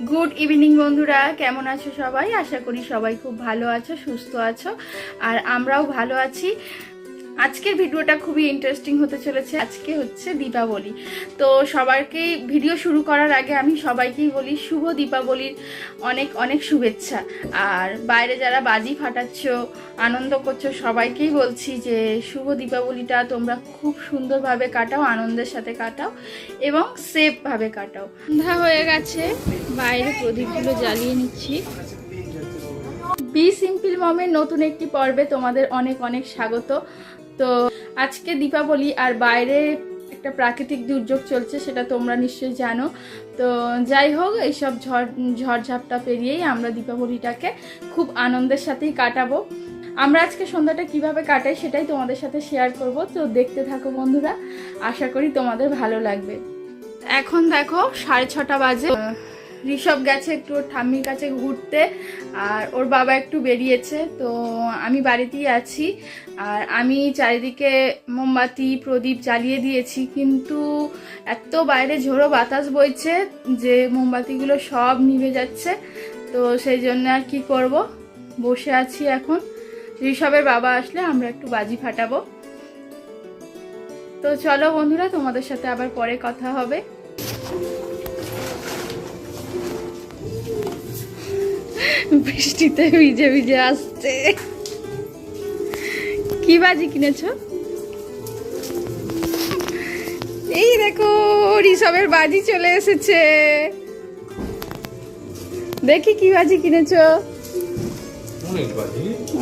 Good evening বন্ধুরা। কেমন আছো সবাই? আশা করি সবাই খুব ভালো আছো, সুস্থ আছো। আর আমরাও ভালো আছি। আজকের ভিডিওটা খুবই ইন্টারেস্টিং হতে চলেছে। আজকে হচ্ছে দীপাবলি। তো সবাইকেই ভিডিও শুরু করার আগে আমি সবাইকেই বলি শুভ দীপাবলির অনেক অনেক শুভেচ্ছা। আর বাইরে যারা বাজি ফাটাচ্ছ, আনন্দ করছ, সবাইকেই বলছি যে শুভ দীপাবলিটা তোমরা খুব সুন্দরভাবে কাটাও, আনন্দের সাথে কাটাও এবং সেফভাবে কাটাও। সন্ধ্যা হয়ে গেছে, বাইরে প্রদীপগুলো জ্বালিয়ে নিচ্ছি। বি সিম্পল মমের নতুন একটি পর্বে তোমাদের অনেক অনেক স্বাগত। তো আজকে দীপাবলি আর বাইরে একটা প্রাকৃতিক দুর্যোগ চলছে, সেটা তোমরা নিশ্চয়ই জানো। তো যাই হোক, এইসব ঝড়, ঝড়ঝাপটা পেরিয়েই আমরা দীপাবলিটাকে খুব আনন্দের সাথেই কাটাবো। আমরা আজকে সন্ধ্যাটা কীভাবে কাটাই সেটাই তোমাদের সাথে শেয়ার করব। তো দেখতে থাকো বন্ধুরা, আশা করি তোমাদের ভালো লাগবে। এখন দেখো সাড়ে ছটা বাজে। ঋষভ গেছে একটু ওর ঠাম্মির কাছে ঘুরতে, আর ওর বাবা একটু বেরিয়েছে, তো আমি বাড়িতেই আছি। আর আমি চারিদিকে মোমবাতি, প্রদীপ জ্বালিয়ে দিয়েছি, কিন্তু এত বাইরে ঝোড়ো বাতাস বইছে যে মোমবাতিগুলো সব নিভে যাচ্ছে, তো সেই জন্য আর কি করব? বসে আছি এখন। ঋষভের বাবা আসলে আমরা একটু বাজি ফাটাবো। তো চলো বন্ধুরা, তোমাদের সাথে আবার পরে কথা হবে। বৃষ্টিতে ভিজে ভিজে আসছে। কি বাজি কিনেছো? এই দেখো ঋষভের বাজি চলে এসেছে। দেখি কি বাজি কিনেছো।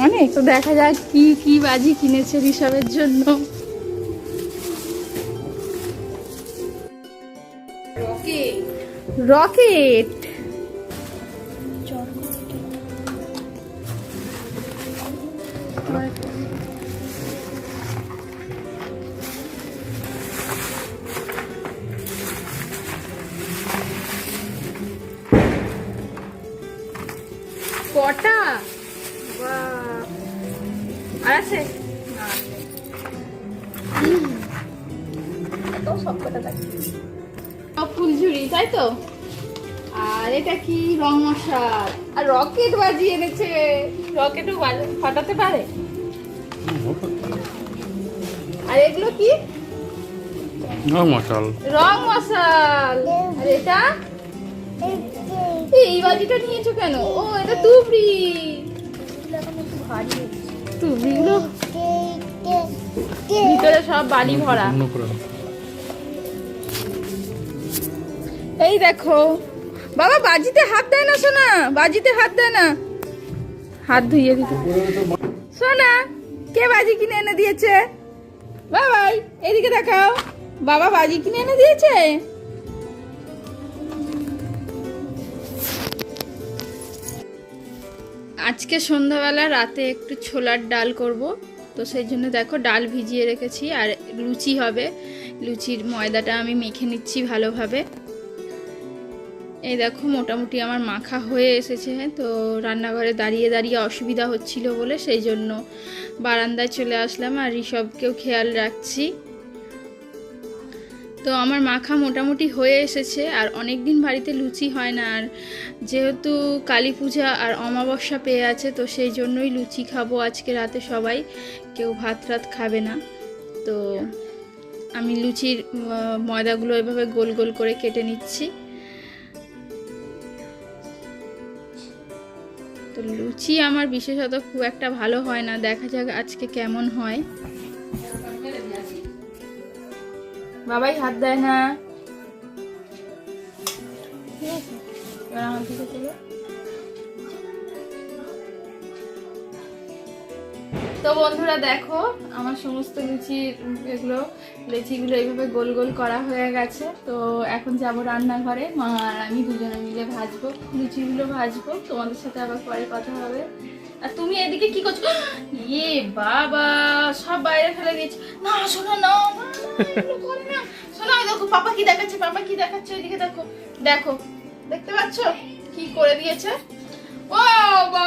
অনেক তো দেখা যাক কি কি বাজি কিনেছে ঋষভের জন্য। রকেট। কটা। আর আছে? তো সব কটা থাকে সব ফুলঝুরি তাই তো? আর এটা কি রং মশাল? আর রকেট বাজি এনেছে। রকেটও বাজ- ফাটাতে পারে? আর এগুলো কি? মশাল। রং মশাল। আর এটা? এই বাজিটা নিয়েছো কেন? ও এটা তুবড়ি। তুবড়িগুলো? ভিতরে সব বালি ভরা। এই দেখো। বাবা, বাজিতে হাত দেয় না, সোনা। বাজিতে হাত দেয় না। হাত ধুইয়ে দিতে। সোনা, কে বাজি কিনে এনে দিয়েছে? বাবাই এদিকে দেখাও। বাবা, বাজি কিনে এনে দিয়েছে? আজকে সন্ধ্যাবেলা রাতে একটু ছোলার ডাল করব। তো সেই জন্য দেখো, ডাল ভিজিয়ে রেখেছি, আর লুচি হবে। লুচির ময়দাটা আমি মেখে নিচ্ছি ভালোভাবে। এই দেখো মোটামুটি আমার মাখা হয়ে এসেছে তো রান্নাঘরে দাঁড়িয়ে দাঁড়িয়ে অসুবিধা হচ্ছিল বলে সেই জন্য বারান্দায় চলে আসলাম আর ঋষভকেও খেয়াল রাখছি। তো আমার মাখা মোটামুটি হয়ে এসেছে আর অনেক দিন বাড়িতে লুচি হয় না আর যেহেতু কালী পূজা আর অমাবস্যা পেয়ে আছে, তো সেই জন্যই লুচি খাব আজকে রাতে সবাই, কেউ ভাত রাত খাবে না। তো আমি লুচির ময়দাগুলো এভাবে গোল গোল করে কেটে নিচ্ছি। তো লুচি আমার বিশেষত খুব একটা ভালো হয় না। দেখা যাক আজকে কেমন হয়। বাবাই হাত দেয় না। তো বন্ধুরা দেখো, আমার সমস্ত লুচি, এগুলো, লেচিগুলো এইভাবে গোল গোল করা হয়ে গেছে। তো এখন যাব রান্নাঘরে। মা আর আমি দুজনে মিলে ভাজবো, লুচিগুলো ভাজবো। তোমাদের সাথে আবার পরে কথা হবে। আর তুমি এদিকে কি করছ? ইয়ে বাবা, সব বাইরে ফেলে দিয়েছে। না, শোনো না শোনো দেখো, পাপা কি দেখাচ্ছে, পাপা কি দেখাচ্ছে ওইদিকে দেখো। দেখো, দেখতে পাচ্ছ? কি করে দিয়েছে? ও বাবা!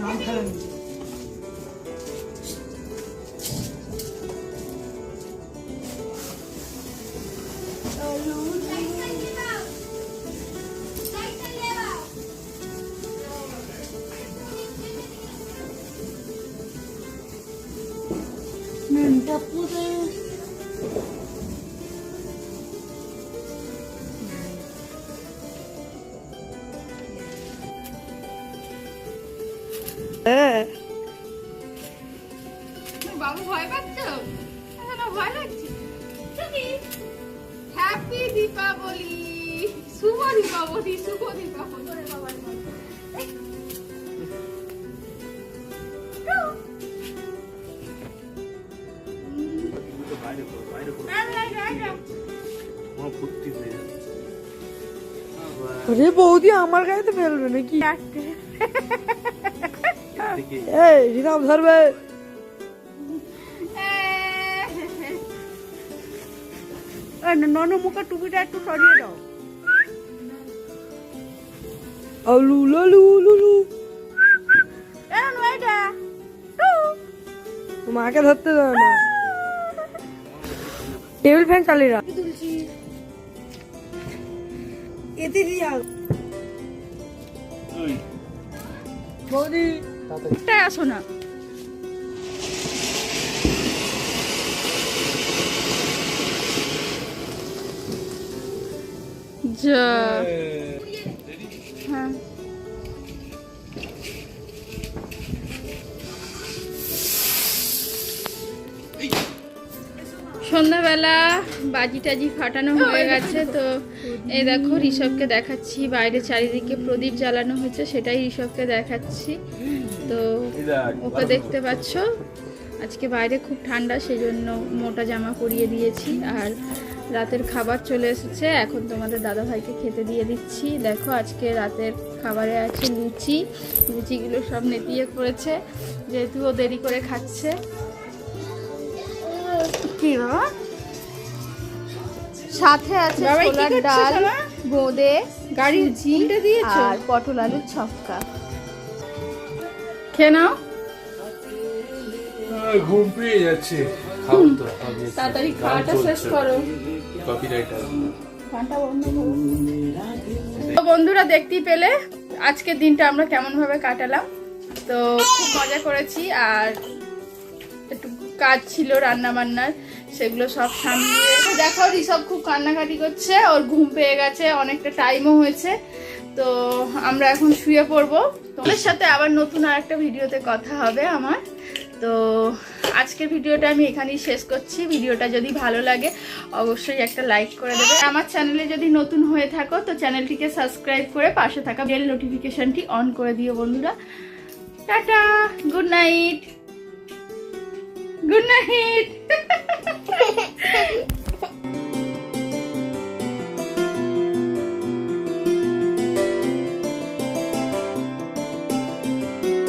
น้องเพิ่งเออรู้ বাবু ভয় পাচ্ছ? ভয় লাগছে। হ্যাপি দীপাবলি শুভ দীপাবলি শুভ দীপাবলি বাইরে করো বাইরে করো আমার ভর্তি হয়ে আরে বৌদি আমার গায়ে তো ফেলবে নাকি? এই রিনাম ধরবে। নন মুখা টুপিটা একটু সরিয়ে দাও। আলু লালু লুলু মাকে ধরতে দাও না। টেবিল ফ্যান চালিয়ে রাখ। এতে দিয়ে বৌদি। একটাই আসো না? যা। হ্যাঁ। সন্ধ্যাবেলা বাজি টাজি ফাটানো হয়ে গেছে তো এই দেখো ঋষভকে দেখাচ্ছি বাইরে চারিদিকে প্রদীপ জ্বালানো হয়েছে সেটাই ঋষভকে দেখাচ্ছি। তো ওকে দেখতে পাচ্ছ। আজকে বাইরে খুব ঠান্ডা সেজন্য মোটা জামা পরিয়ে দিয়েছি। আর রাতের খাবার চলে এসেছে। এখন তোমাদের দাদা ভাইকে খেতে দিয়ে দিচ্ছি। দেখো আজকে রাতের খাবারে আছে লুচি। লুচিগুলো সব নেতিয়ে করেছে যেহেতু ও দেরি করে খাচ্ছে। কি বাবা? সাথে আছে ছোলার ডাল বোঁদে গাড়ি উল্টে দিয়েছ? আর পটল আলুর ছক্কা। খেয়ে নাও। ঘুম পেয়ে যাচ্ছে। খাও তো তাড়াতাড়ি খাওয়াটা শেষ করো। তো বন্ধুরা দেখতেই পেলে আজকের দিনটা আমরা কেমন ভাবে কাটালাম। তো খুব মজা করেছি আর একটু কাজ ছিল রান্না বান্নার সেগুলো সব সামনে তো দেখো ঋষভ খুব কান্নাকাটি করছে ওর ঘুম পেয়ে গেছে অনেকটা টাইমও হয়েছে। তো আমরা এখন শুয়ে পড়ব। তোমাদের সাথে আবার নতুন আর একটা ভিডিওতে কথা হবে আমার। তো আজকের ভিডিওটা আমি এখানেই শেষ করছি। ভিডিওটা যদি ভালো লাগে অবশ্যই একটা লাইক করে দেবে। আমার চ্যানেলে যদি নতুন হয়ে থাকো তো চ্যানেলটিকে সাবস্ক্রাইব করে পাশে থাকা বেল নোটিফিকেশনটি অন করে দিও বন্ধুরা। Tata! Good night good night